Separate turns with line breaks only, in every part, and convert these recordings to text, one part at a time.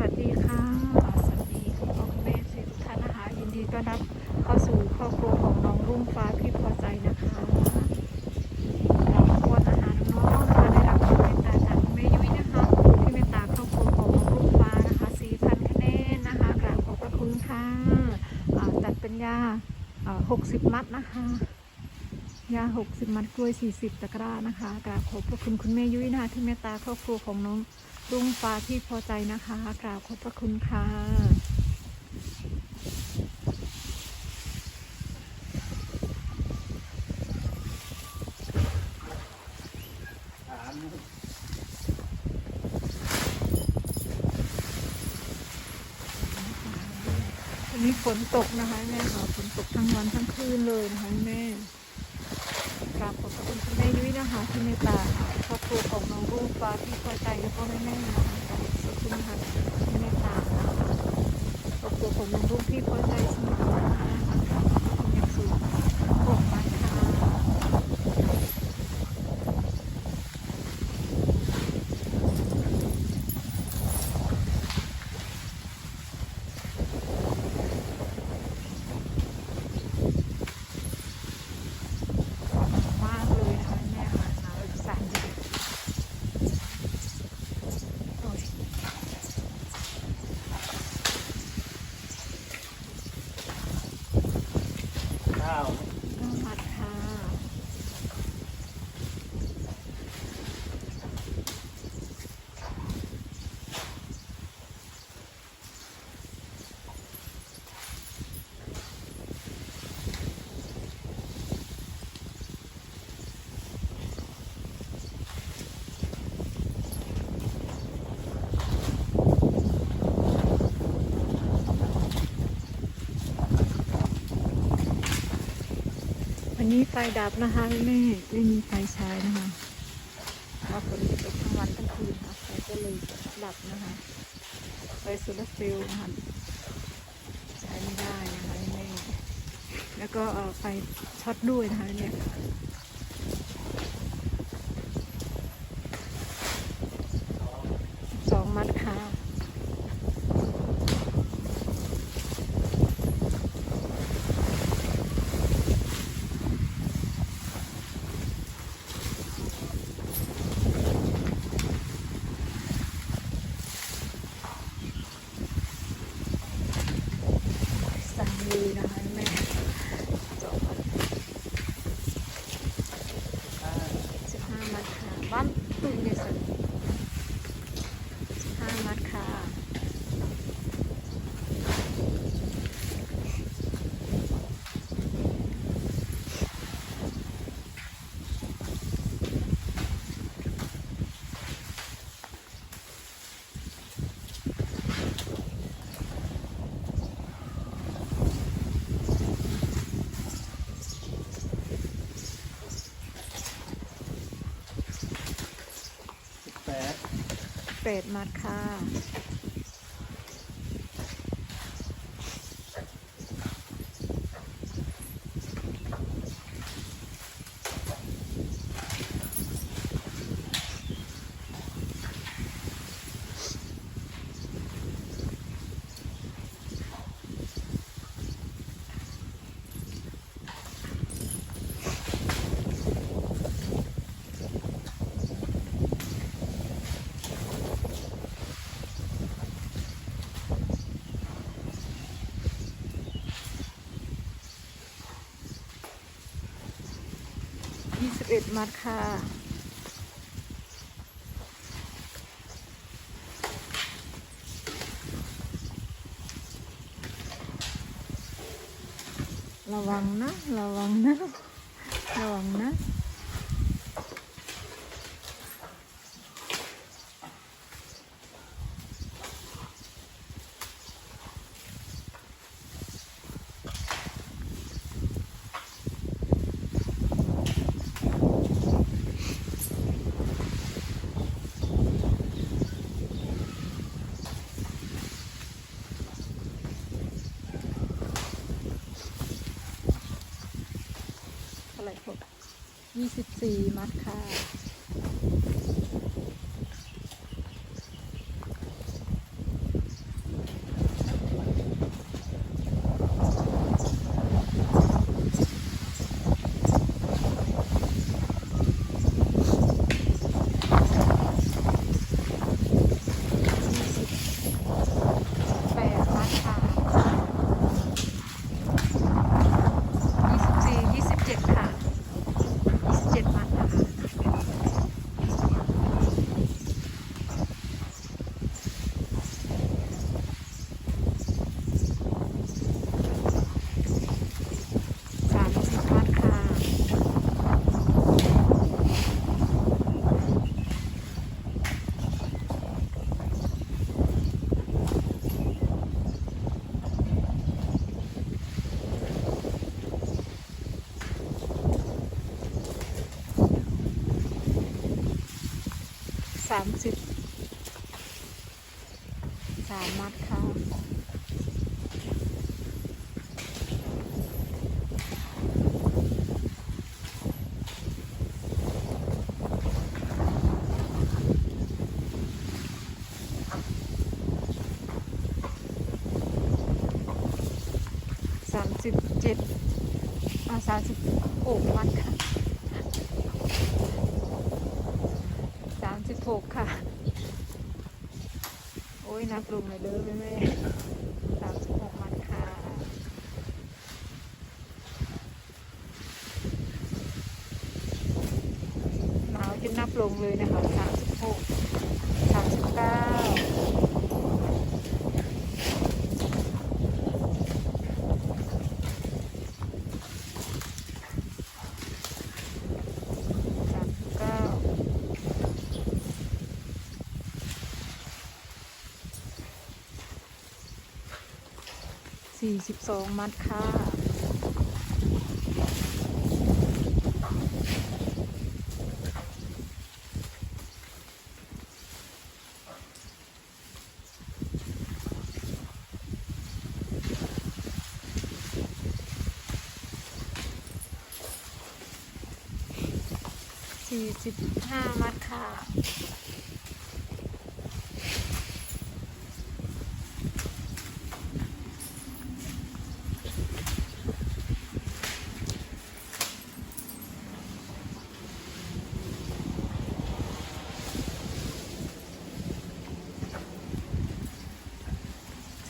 วัสดีค่ะ สวัสดีคุณพ่อคุณแม่ทุกท่านนะคะ ยินดีต้อนรับเข้าสู่ครอบครัวของน้องรุ่งฟ้าพี่พอใจนะคะเราควรอาหารน้องๆนะคะได้รับความเมตตาจากคุณแม่ยุ้ยนะคะที่เมตตาครอบครัวของน้องรุ่งฟ้านะคะ4,000คะแนนนะคะกราบขอบพระคุณค่ะจัดเป็นยาอ่า60มัดนะคะ ยา60มัดกล้วย40ตะกร้านะคะกราบขอบพระคุณคุณแม่ยุ้ยนะคะที่เมตตาครอบครัวของน้องรุ่งฟ้าที่พอใจนะคะกราบขอบพระคุณค่ะวันนี้ฝนตกนะคะแม่ค่ะฝนตกทั้งวันทั้งคืนเลยนะคะแม่ ราบขอบคุณคุณแม่ยุ้ยนะคะที่เมตตาครอบครัวของน้องรุ่งฟ้าที่คอยใจแล้วก็แม่แม่นะคะขอบคุณค่ะที่เมตตาครอบครัวของน้องรุ่งที่คอยใจเสมอนะคะขอบคุณอย่างสูงขอบคุณค่ะ มากเลยนะคะแม่ค่ะหนาวอีกสั่นเลยโอ้ย
ข้าว
น้ำมัดค่ะวั นี้ไฟดับนะคะแม่ไม่มีไฟใช้นะคะเพราะว่าฝนตกทั้งวันทั้งคืนค่ะไฟก็เลยดับนะคะไฟโซลาร์เซลล์นะคะใช้ไม่ได้นะคะแม่แล้วก็ไฟช็อตด้วยนะคะเนี่ยสองมัดค่ะ สั่งเลย นะคะแม่สองมัดสิบห้ามัดค่ะบ้านตุ้ยในสุดสิบห้ามัดค่ะ
สิบแปด
เป รดมัดค่ะ เอ็ดมัดค่ะระวังนะ ระวังนะ ระวังนะ 24 มัดค่ะ เจ็ดอ่าสามสิบหกมัดค่ะสามสิบหกค่ะ โอ้ยนับลงเลยเด้อแม่แม่สามสิบหกมัดค่ะหนาวจนนับลงเลยนะคะสามสิบหกสามสิบเก้า สามสิบเก้า สี่สิบสองมัดค่ะสี่สิบห้ามัดค่ะ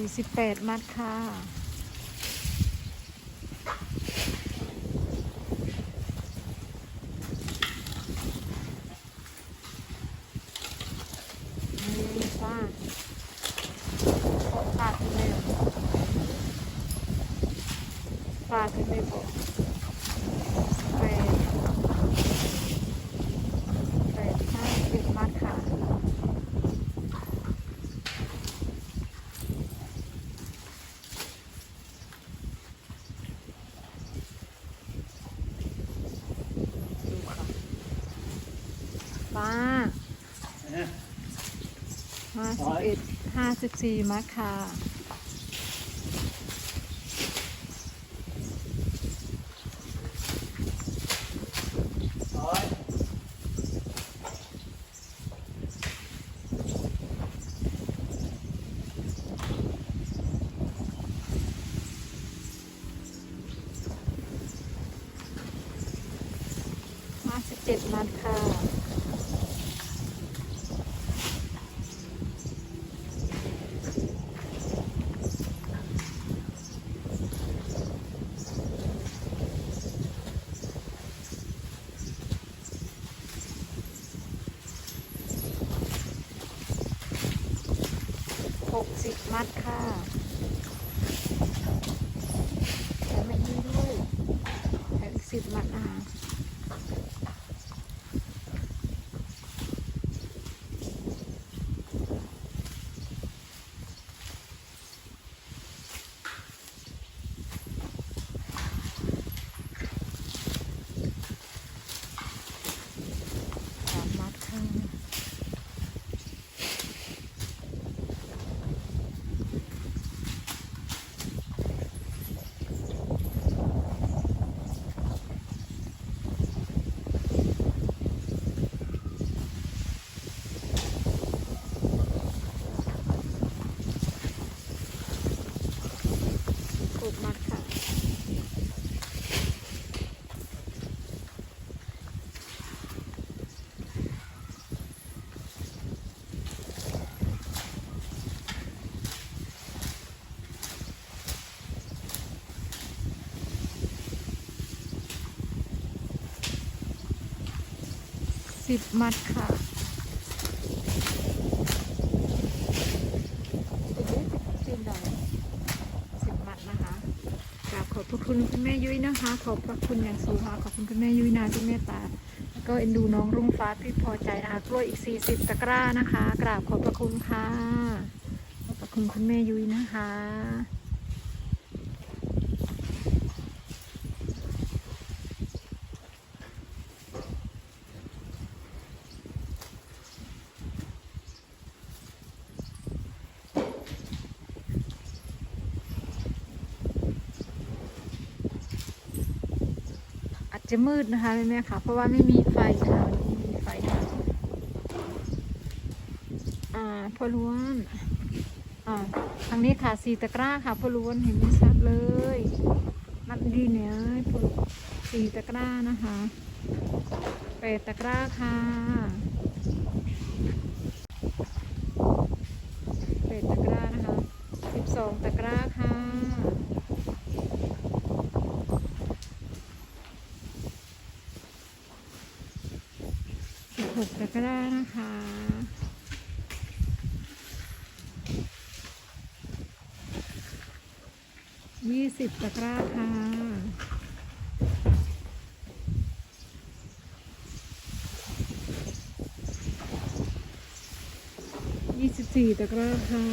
สี่สิบแปดมัดค่ะ นี่ว่าปาดขึ้นเลยปาดขึ้นเลยบอกแปดแปดห้าสิบมัดค่ะ ดูค่ะ ป้าห้าสิบเอ็ดห้าสิบสี่มัดค่ะ
ร้อย
ห้าสิบเจ็ดมัดค่ะ หกสิบมัดค่ะแถมไม่นี้ด้วยแถ มอีกสิบมัดนะคะ สามมัดค่ะ หกมัดค่ะ สิบมัดค่ะสิบดอกสิบมัดนะคะกราบขอบพระคุณคุณแม่ยุ้ยนะคะ ขอบพระคุณอย่างสูงค่ะขอบคุณคุณแม่ยุ้ยนาที่เมตตาแล้วก็เอ็นดูน้องรุ่งฟ้าที่พอใจนะคะกล้วยอีก40ตะกร้านะคะ กราบขอบพระคุณค่ะขอบพระคุณคุณแม่ยุ้ยนะคะ มืดนะคะแม่ๆค่ะ เพราะว่าไม่มีไฟค่ะไม่มีไฟค่ะอ่าพอล้วนอ่าทางนี้ค่ะสีตะกร้าค่ะพอล้วนเห็นไม่ชัดเลยนัดดีเนี่ยพอสีตะกร้านะคะแปดตะกร้าค่ะแปดตะกร้านะคะสิบสองตะกร้าค่ะ สิบหกตะกร้านะคะยี่สิบตะกร้าค่ะยี่สิบสี่ตะกร้าค่ะ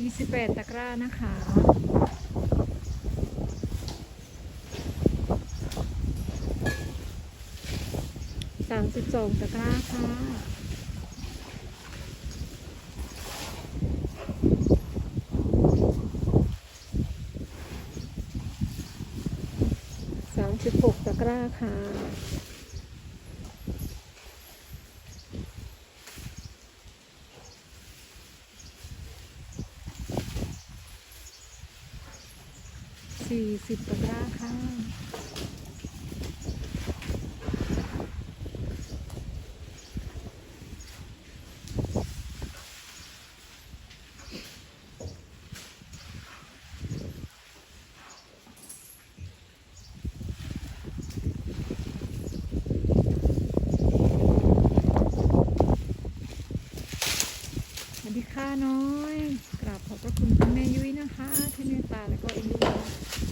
ยี่สิบแปดตะกร้านะคะ สามสิบสองตะกร้าค่ะสามสิบหกตะกร้าค่ะ สี่สิบตะกร้าค่ะ สวัสดีค่ะน้อยกราบขอบพระคุณคุณแม่ยุ้ยนะคะ ที่เมตตาและก็เอ็นดู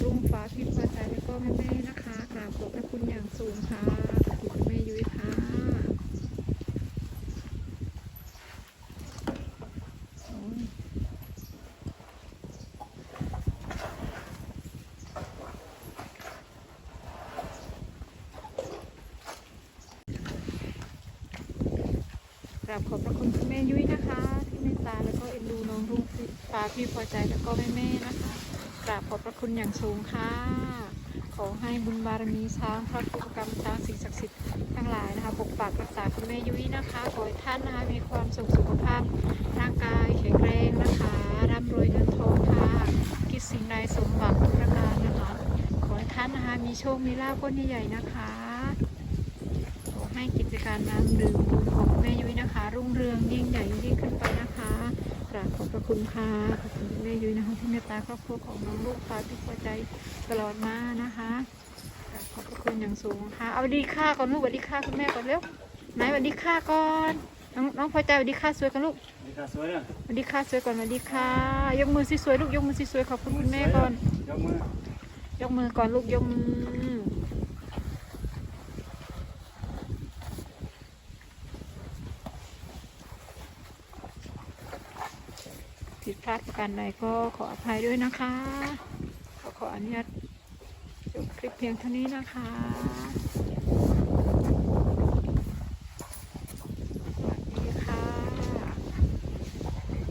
รุ่งฟ้าพิมพ์พอใจและก็แม่แม่ๆนะคะกราบขอบพระคุณอย่างสูงค่ะขอบคุณคุณแม่ยุ้ยค่ะโอ้ยก ราบขอบพระคุณคุณแม่ยุ้ยนะคะ ที่เมตตาและก็เอ็นดูน้องรุ่งฟ้าพิมพ์พอใจและก็แม่แม่นะคะกราบขอบพระคุณอย่างสูงค่ะ ขอให้บุญบารมีช้างพระพุกรรมช้างสิ่งศักดิ์สิทธิ์ทั้งหลายนะคะปกปักรักษาคุณแม่ยุ้ยนะคะ ขอให้ท่านนะคะมีความสุขสุขภาพร่างกายแข็งแรงนะคะร่ำรวยเงินทองค่ะคิดสิ่งใดสมหวังทุกประการนะคะ ขอให้ท่านนะคะมีโชคมีลาภก้นใหญ่ๆนะคะ ให้กิจการน้ำดื่มบุญของแม่ยุ้ยนะคะ รุ่งเรืองยิ่งใหญ่ยิ่งขึ้นไปนะคะกราบขอบพระคุณค่ะขอบคุณแม่ยุ้ยนะคะที่เมตตาครอบครัวของน้องลูกฟ้าที่พอใจตลอดมานะคะกราบขอบพระคุณอย่างสูงค่ะเอาสวัสดีค่ะก่อนลูกสวัสดีค่ะคุณแม่ก่อนเร็วไหนสวัสดีค่ะก่อนน้องน้องพอใจสวัสดีค่ะสวยกันลูก
นี่ค่ะสวยเนี่ย
สวัสดีค่ะสวยก่อนสวัสดีค่ะยกมือสิสวยลูกยกมือสิสวยขอบคุณคุณแม่ก่อน
ยกมือย
กมือก่อนลูกยกมือ ผิดพลาดประการใดก็ขออภัยด้วยนะคะขอขออนุญาตจบคลิปเพียงเท่านี้นะคะ